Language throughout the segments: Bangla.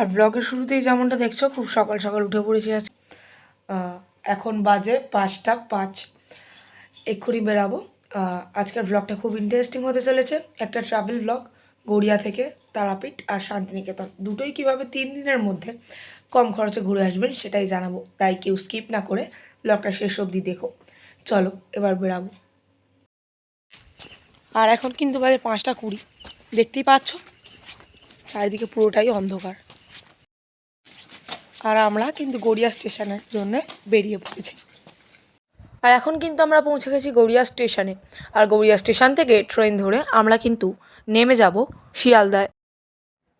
আর ব্লগের শুরুতেই যেমনটা দেখছ, খুব সকাল সকাল উঠে পড়েছি আজ এখন বাজে পাঁচটা পাঁচ। এক্ষুনি বেরাবো। আজকের ব্লগটা খুব ইন্টারেস্টিং হতে চলেছে। একটা ট্রাভেল ব্লগ গড়িয়া থেকে তারাপীঠ আর শান্তিনিকেতন। দুটোই কীভাবে তিন দিনের মধ্যে কম খরচে ঘুরে আসবেন সেটাই জানাব। তাই কেউ স্কিপ না করে ব্লগটা শেষ অবধি দেখো। চলো, এবার বেরাবো। আর এখন কিন্তু বাজে পাঁচটা কুড়ি। দেখতেই পাচ্ছ? চারিদিকে পুরোটাই অন্ধকার। আর আমরা কিন্তু গড়িয়া স্টেশনের জন্য বেরিয়ে পড়েছি। আর এখন কিন্তু আমরা পৌঁছে গেছি গড়িয়া স্টেশনে। আর গড়িয়া স্টেশন থেকে ট্রেন ধরে আমরা কিন্তু নেমে যাব শিয়ালদায়।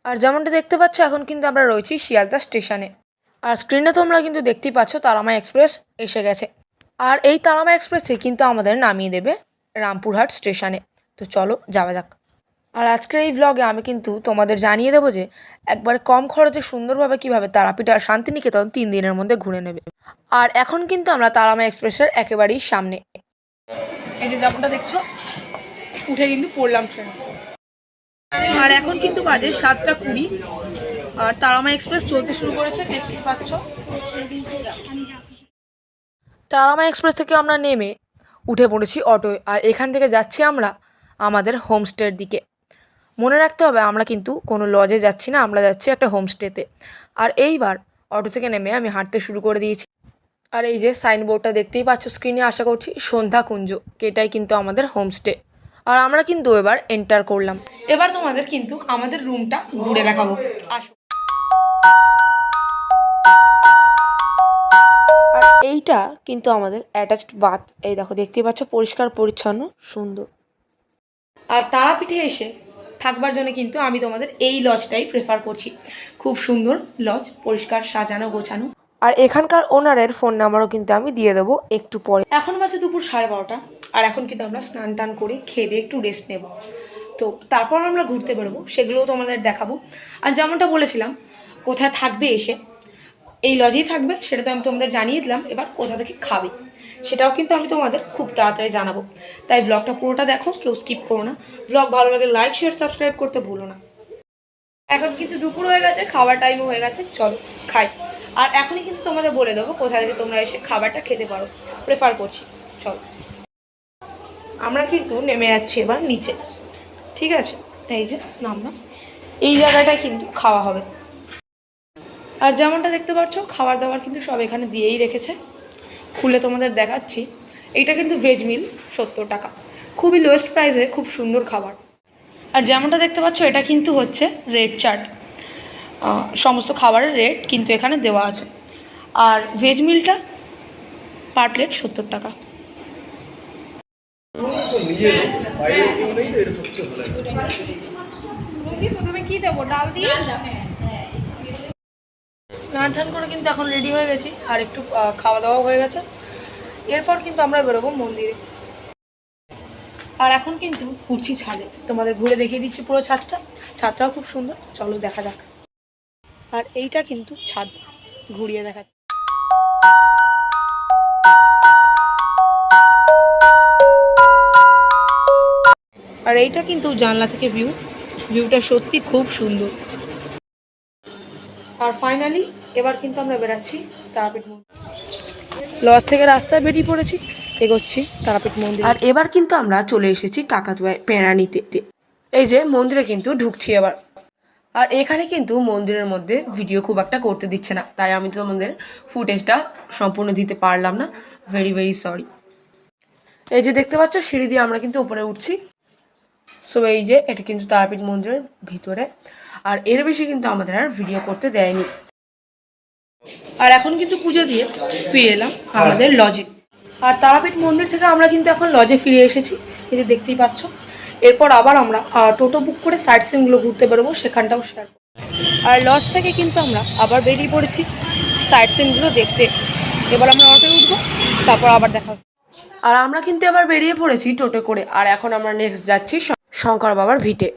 আর যেমনটা দেখতে পাচ্ছ, এখন কিন্তু আমরা রয়েছি শিয়ালদা স্টেশনে। আর স্ক্রিনে তোমরা কিন্তু দেখতেই পাচ্ছ তারামা এক্সপ্রেস এসে গেছে। আর এই তারামা এক্সপ্রেসে কিন্তু আমাদের নামিয়ে দেবে রামপুরহাট স্টেশনে। তো চলো, যাওয়া যাক। আর আজকের এই ভ্লগে আমি কিন্তু তোমাদের জানিয়ে দেবো যে, একবারে কম খরচে সুন্দরভাবে কীভাবে তারাপীঠ আর শান্তিনিকেতন তিন দিনের মধ্যে ঘুরে নেবে। আর এখন কিন্তু আমরা তারামা এক্সপ্রেসের একেবারেই সামনে। এই যে যেমনটা দেখছ? উঠে কিন্তু পড়লাম ট্রেনে। আর এখন কিন্তু বাজে সাতটা কুড়ি। আর তারামা এক্সপ্রেস চলতে শুরু করেছে, দেখতেই পাচ্ছ। তারামা এক্সপ্রেস থেকে আমরা নেমে উঠে পড়েছি অটোয়। আর এখান থেকে যাচ্ছি আমরা আমাদের হোমস্টের দিকে। মনে রাখতে হবে, আমরা কিন্তু কোনো লজে যাচ্ছি না, আমরা যাচ্ছি একটা হোমস্টেতে। আর এইবার অটো থেকে নেমে আমি হাঁটতে শুরু করে দিয়েছি। আর এই যে সাইনবোর্ডটা দেখতেই পাচ্ছ স্ক্রিনে আশা করছি সন্ধ্যা কুঞ্জ এটাই কিন্তু আমাদের হোমস্টে। আর আমরা কিন্তু এবার এন্টার করলাম। এবার তোমাদের কিন্তু আমাদের রুমটা ঘুরে দেখাবো। আসো। আর এইটা কিন্তু আমাদের অ্যাটাচড বাথ এই দেখো, দেখতেই পাচ্ছ, পরিষ্কার, পরিচ্ছন্ন, সুন্দর। আর তারাপীঠে এসে থাকবার জন্য কিন্তু আমি তোমাদের এই লজটাই প্রেফার করছি। খুব সুন্দর লজ পরিষ্কার সাজানো গোছানো। আর এখানকার ওনারের ফোন নাম্বারও কিন্তু আমি দিয়ে দেবো একটু পরে। এখন বাজে দুপুর সাড়ে বারোটা আর এখন কিন্তু আমরা স্নান টান করে খেয়ে দিয়ে একটু রেস্ট নেব। তো তারপর আমরা ঘুরতে বেরোবো সেগুলোও তোমাদের দেখাবো। আর যেমনটা বলেছিলাম কোথায় থাকবে এসে? এই লজেই থাকবে সেটা তো আমি তোমাদের জানিয়ে দিলাম এবার কোথা থেকে খাবে? সেটাও কিন্তু আমি তোমাদের খুব তাড়াতাড়ি জানাব। তাই ব্লগটা পুরোটা দেখো, কেউ স্কিপ করো না। ব্লগ ভালো লাগে লাইক শেয়ার সাবস্ক্রাইব করতে ভুলো না। এখন কিন্তু দুপুর হয়ে গেছে, খাবার টাইমও হয়ে গেছে, চলো খাই। আর এখনই কিন্তু তোমাদের বলে দেবো কোথায় থেকে তোমরা এসে খাবারটা খেতে পারো। প্রেফার করছি, চলো। আমরা কিন্তু নেমে যাচ্ছি এবার নিচে। ঠিক আছে? এই যে নামলাম এই জায়গাটায় কিন্তু খাওয়া হবে। আর যেমনটা দেখতে পাচ্ছ খাবার দাবার কিন্তু সব এখানে দিয়েই রেখেছে। খুলে তোমাদের দেখাচ্ছি। এইটা কিন্তু ভেজ মিল সত্তর টাকা। খুবই লোয়েস্ট প্রাইসে খুব সুন্দর খাবার। আর যেমনটা দেখতে পাচ্ছ, এটা কিন্তু হচ্ছে রেড চাট সমস্ত খাবারের রেট কিন্তু এখানে দেওয়া আছে। আর ভেজ মিলটা পার প্লেট সত্তর টাকা। এটা কি দেবো ডাল দিয়ে স্নান টান করে কিন্তু এখন রেডি হয়ে গেছি, আর একটু খাওয়া দাওয়া হয়ে গেছে। এরপর কিন্তু আমরা বেরোবো মন্দিরে। আর এখন কিন্তু উঠছি ছাদে। তোমাদের ঘুরে দেখিয়ে দিচ্ছি পুরো ছাদটা। ছাদটাও খুব সুন্দর। চলো দেখা যাক। আর এইটা কিন্তু ছাদ। ঘুরিয়ে দেখা আর এইটা কিন্তু জানলা থেকে ভিউ ভিউটা সত্যি খুব সুন্দর। আর ফাইনালি এবার কিন্তু আমরা বেরাচ্ছি তারাপীঠ মন্দির। লজ থেকে রাস্তায় বেরিয়ে পড়েছি, এগোচ্ছি তারাপীঠ মন্দির। আর এবার কিন্তু আমরা চলে এসেছি কাকাতুয়ায় পেঁড়া নিতে। এই যে মন্দিরে কিন্তু ঢুকছি এবার। আর এখানে কিন্তু মন্দিরের মধ্যে ভিডিও খুব একটা করতে দিচ্ছে না। তাই আমি তোমাদের ফুটেজটা সম্পূর্ণ দিতে পারলাম না। ভেরি ভেরি সরি এই যে দেখতে পাচ্ছ, সিঁড়ি দিয়ে আমরা কিন্তু উপরে উঠছি। সো এই যে এটা কিন্তু তারাপীঠ মন্দিরের ভিতরে। আর এর বেশি কিন্তু আমাদের আর ভিডিও করতে দেয়নি। আর এখন কিন্তু পুজো দিয়ে ফিরে এলাম আমাদের লজে আর তারাপীঠ মন্দির থেকে আমরা কিন্তু এখন লজে ফিরে এসেছি এই যে দেখতেই পাচ্ছ। এরপর আবার আমরা টোটো বুক করে সাইট সিনগুলো ঘুরতে বেরোবো সেখানটাও শেয়ার আর লজ থেকে কিন্তু আমরা আবার বেরিয়ে পড়েছি সাইট সিনগুলো দেখতে। এবার আমরা অটোয় উঠবো তারপর আবার দেখা। আর আমরা কিন্তু এবার বেরিয়ে পড়েছি টোটো করে আর এখন আমরা নেক্সট যাচ্ছি শঙ্কর বাবার ভিটে।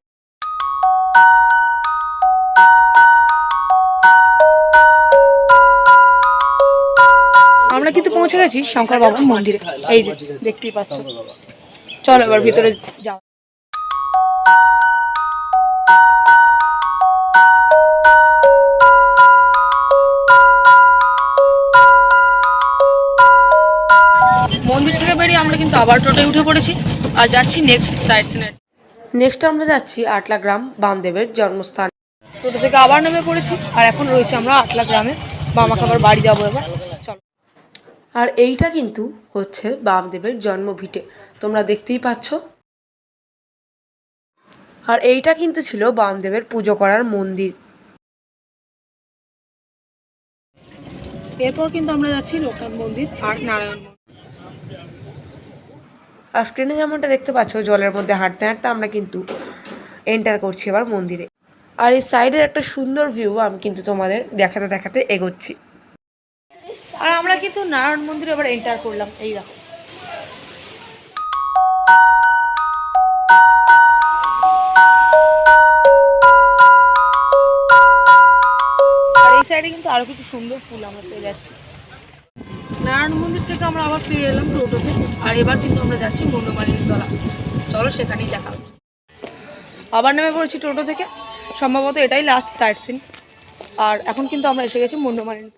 আমরা কিন্তু পৌঁছে গেছি শঙ্কর বাবার মন্দিরে। এই যে দেখতেই পাচ্ছ। চলো এবার ভিতরে যাও। মন্দির থেকে বেরিয়ে আমরা কিন্তু আবার টোটোয় উঠে পড়েছি আর যাচ্ছি নেক্সট সাইড সিনের নেক্সট আমরা যাচ্ছি আটলা গ্রাম বামদেবের জন্মস্থান। টোটো থেকে আবার নেমে পড়েছি আর এখন রয়েছে আমরা আটলা গ্রামে বামাকে আবার বাড়ি যাব এবার। আর এইটা কিন্তু হচ্ছে বামদেবের জন্মভিটে। তোমরা দেখতেই পাচ্ছ। আর এইটা কিন্তু ছিল বামদেবের পুজো করার মন্দির। এরপর কিন্তু আমরা যাচ্ছি লোকনাথ মন্দির আর নারায়ণ মন্দির। আর স্ক্রিনে যেমনটা দেখতে পাচ্ছ, জলের মধ্যে হাঁটতে হাঁটতে আমরা কিন্তু এন্টার করছি এবার মন্দিরে। আর এই সাইডের একটা সুন্দর ভিউ আমি কিন্তু তোমাদের দেখাতে দেখাতে এগোচ্ছি। আর আমরা কিন্তু নারায়ণ মন্দিরে আবার এন্টার করলাম, এই দেখো। আর এই সাইডে কিন্তু আরও কিছু সুন্দর ফুল আমরা পেয়ে যাচ্ছি। নারায়ণ মন্দির থেকে আমরা আবার ফিরে এলাম টোটোতে, আর এবার কিন্তু আমরা যাচ্ছি মন্ডমালিনীর তলা। চলো সেখানেই দেখা হচ্ছে। আবার নেমে পড়েছি টোটো থেকে। সম্ভবত এটাই লাস্ট সাইড সিন আর এখন কিন্তু আমরা এসে গেছি মন্ডমালিনী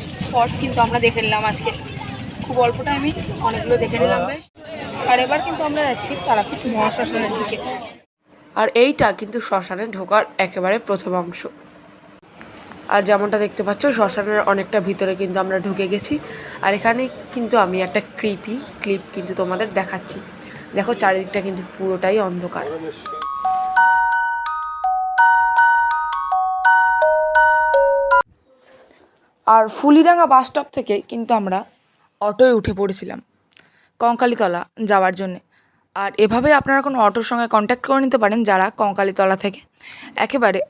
স্পট কিন্তু আমরা দেখে নিলাম আজকে। খুব অল্প টাইমেই অনেকগুলো দেখে নিলাম বেশ। আর এবার কিন্তু আমরা যাচ্ছি তারাপীঠ মহাশ্মশানের দিকে। আর এইটা কিন্তু শ্মশানে ঢোকার একেবারে প্রথম অংশ। আর যেমনটা দেখতে পাচ্ছ শ্মশানের অনেকটা ভিতরে কিন্তু আমরা ঢুকে গেছি। আর এখানে কিন্তু আমি একটা ক্রিপি ক্লিপ কিন্তু তোমাদের দেখাচ্ছি। দেখো চারিদিকটা কিন্তু পুরোটাই অন্ধকার। আর ফুলিডাঙ্গা বাস স্টপ থেকে কিন্তু আমরা অটোয় উঠে পড়েছিলাম কঙ্কালীতলা যাওয়ার জন্যে। আর এভাবে আপনারা কোনো অটোর সঙ্গে কন্ট্যাক্ট করে নিতে পারেন যারা কঙ্কালীতলা থেকে। একেবারে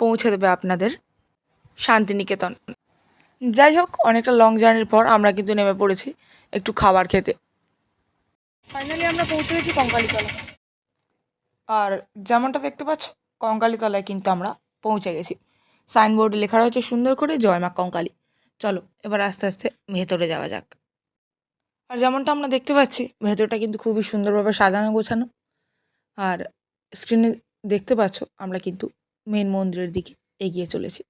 পৌঁছে দেবে আপনাদের শান্তিনিকেতন। যাই হোক, অনেকটা লং জার্নির পর আমরা কিন্তু নেমে পড়েছি একটু খাবার খেতে। ফাইনালি আমরা পৌঁছে গেছি কঙ্কালীতলা। আর যেমনটা দেখতে পাচ্ছ, কঙ্কালীতলায় কিন্তু আমরা পৌঁছে গেছি। সাইনবোর্ডে লেখা রয়েছে সুন্দর করে জয় মা কঙ্কালী। চলো, এবার আস্তে আস্তে ভেতরে যাওয়া যাক। আর যেমনটা আমরা দেখতে পাচ্ছি, ভেতরটা কিন্তু খুবই সুন্দরভাবে সাজানো গোছানো। আর স্ক্রিনে দেখতে পাচ্ছ, আমরা কিন্তু মেন মন্দিরের দিকে এগিয়ে চলেছি।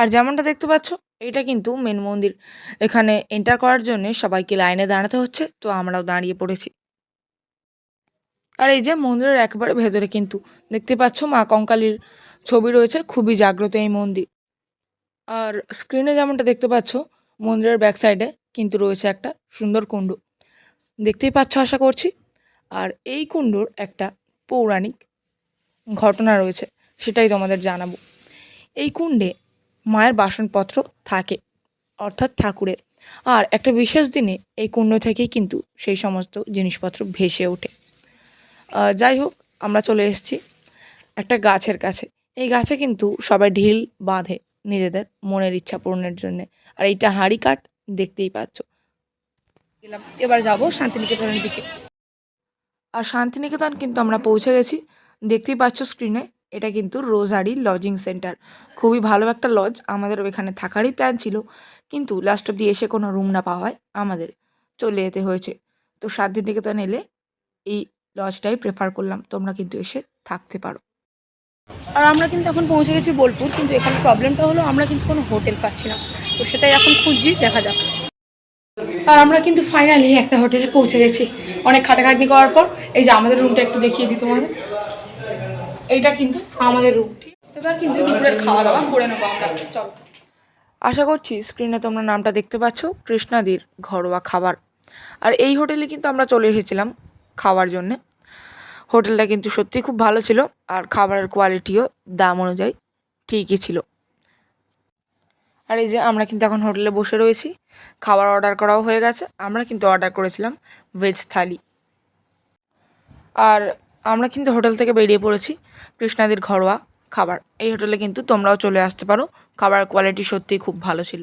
আর যেমনটা দেখতে পাচ্ছ, এটা কিন্তু মেন মন্দির। এখানে এন্টার করার জন্য সবাইকে লাইনে দাঁড়াতে হচ্ছে, তো আমরাও দাঁড়িয়ে পড়েছি। আর এই যে মন্দিরের একেবারে ভেতরে কিন্তু দেখতে পাচ্ছ মা কঙ্কালীর ছবি রয়েছে, খুবই জাগ্রত এই মন্দির। আর স্ক্রিনে যেমনটা দেখতে পাচ্ছ, মন্দিরের ব্যাক সাইডে কিন্তু রয়েছে একটা সুন্দর কুণ্ড। দেখতেই পাচ্ছ, আশা করছি। আর এই কুণ্ডর একটা পৌরাণিক ঘটনা রয়েছে, সেটাই তোমাদের জানাব। এই কুণ্ডে মায়ের বাসনপত্র থাকে, অর্থাৎ ঠাকুরের। আর একটা বিশেষ দিনে এই কুণ্ড থেকেই কিন্তু সেই সমস্ত জিনিসপত্র ভেসে ওঠে। যাই হোক, আমরা চলে এসেছি একটা গাছের কাছে। এই গাছে কিন্তু সবাই ঢিল বাঁধে নিজেদের মনের ইচ্ছা পূরণের জন্যে। আর এইটা হাঁড়ি কাঠ, দেখতেই পাচ্ছ। গেলাম এবার যাব শান্তিনিকেতনের দিকে। আর শান্তিনিকেতন কিন্তু আমরা পৌঁছে গেছি। দেখতেই পাচ্ছ স্ক্রিনে এটা কিন্তু রোজারি লজিং সেন্টার খুবই ভালো একটা লজ আমাদের ওইখানে থাকারই প্ল্যান ছিল। কিন্তু লাস্ট অব্দি এসে কোনো রুম না পাওয়ায় আমাদের চলে যেতে হয়েছে। তো শান্তিনিকেতন এলে এই লজটাই প্রেফার করলাম। তোমরা কিন্তু এসে থাকতে পারো। আর আমরা কিন্তু এখন পৌঁছে গেছি বোলপুর, কিন্তু এখানে প্রবলেমটা হলো আমরা কিন্তু কোনো হোটেল পাচ্ছি না। তো সেটাই এখন খুঁজছি, দেখা যাক। আর আমরা কিন্তু ফাইনালি একটা হোটেলে পৌঁছে গেছি। অনেক খাটাখাটনি করার পর, এই যে আমাদের রুমটা একটু দেখিয়ে দিই তোমাদের। এইটা কিন্তু আমাদের রুম ঠিক এবার কিন্তু দুপুরের খাওয়া দাওয়া করে নেব আমরা। চলো। আশা করছি স্ক্রিনে তোমরা নামটা দেখতে পাচ্ছ, কৃষ্ণাদির ঘরোয়া খাবার। আর এই হোটেলে কিন্তু আমরা চলে এসেছিলাম খাওয়ার জন্যে। হোটেলটা কিন্তু সত্যি খুব ভালো ছিল আর খাবারের কোয়ালিটিও দাম অনুযায়ী ঠিকই ছিল। আর এই যে আমরা কিন্তু এখন হোটেলে বসে রয়েছি। খাবার অর্ডার করাও হয়ে গেছে। আমরা কিন্তু অর্ডার করেছিলাম ভেজ থালি। আর আমরা কিন্তু হোটেল থেকে বেরিয়ে পড়েছি কৃষ্ণাদির ঘরোয়া খাবার। এই হোটেলে কিন্তু তোমরাও চলে আসতে পারো। খাবার কোয়ালিটি সত্যিই খুব ভালো ছিল।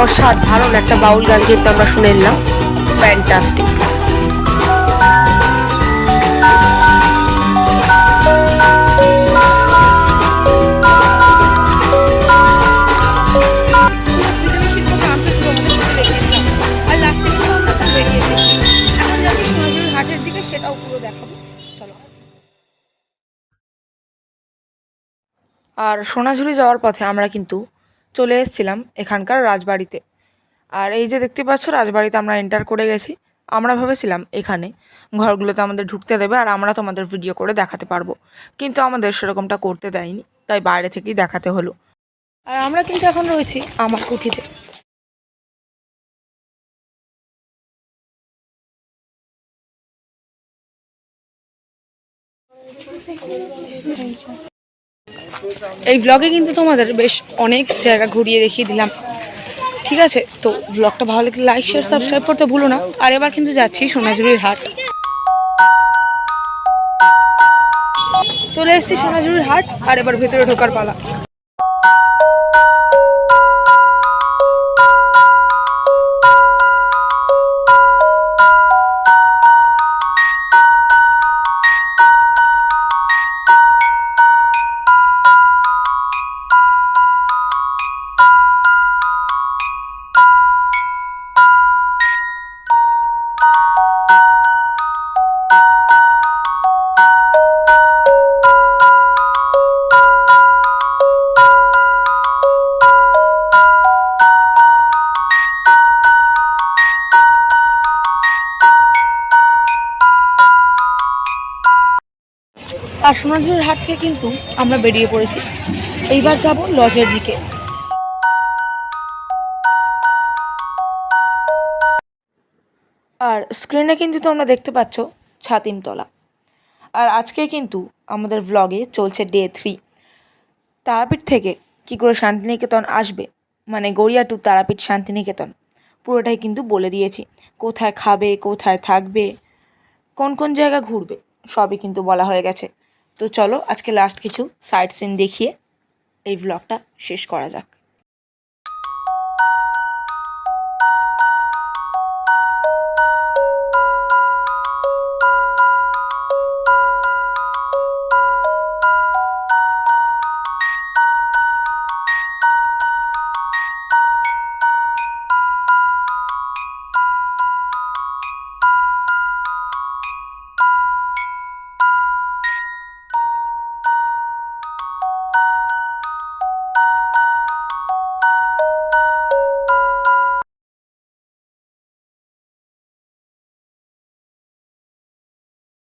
অসাধারণ একটা বাউল গান কিন্তু আমরা শুনে নিলাম। ফ্যান্টাস্টিক আর সোনাঝুরি যাওয়ার পথে আমরা কিন্তু চলে এসেছিলাম এখানকার রাজবাড়িতে। আর এই যে দেখতে পাচ্ছ, রাজবাড়িতে আমরা এন্টার করে গেছি। আমরা ভেবেছিলাম এখানে ঘরগুলোতে আমাদের ঢুকতে দেবে আর আমরা তোমাদের ভিডিও করে দেখাতে পারব। কিন্তু আমাদের সেরকমটা করতে দেয়নি, তাই বাইরে থেকেই দেখাতে হলো। আর আমরা কিন্তু এখন রয়েছি আমার কুঠিতে। এই ব্লগে কিন্তু তোমাদের বেশ অনেক জায়গা ঘুরিয়ে দেখিয়ে দিলাম। ঠিক আছে? তো ব্লগটা ভালো লাগলে লাইক শেয়ার সাবস্ক্রাইব করতে ভুলো না। আর এবার কিন্তু যাচ্ছি সোনাঝুরির হাট। চলে এসেছি সোনাঝুরির হাট, আর এবার ভেতরে ঢোকার পালা। আর সোনাঝুরির হাট থেকে কিন্তু আমরা বেরিয়ে পড়েছি। এইবার যাব লজের দিকে। আর স্ক্রিনে কিন্তু তোমরা দেখতে পাচ্ছ ছাতিমতলা। আর আজকে কিন্তু আমাদের ভ্লগে চলছে ডে থ্রি তারাপীঠ থেকে কি করে শান্তিনিকেতন আসবে? মানে গড়িয়া টু তারাপীঠ শান্তিনিকেতন। পুরোটাই কিন্তু বলে দিয়েছি। কোথায় খাবে, কোথায় থাকবে, কোন কোন জায়গা ঘুরবে, সবই কিন্তু বলা হয়ে গেছে। তো চলো আজকে লাস্ট কিছু সাইট সিন দেখিয়ে এই ব্লগটা শেষ করা যাক।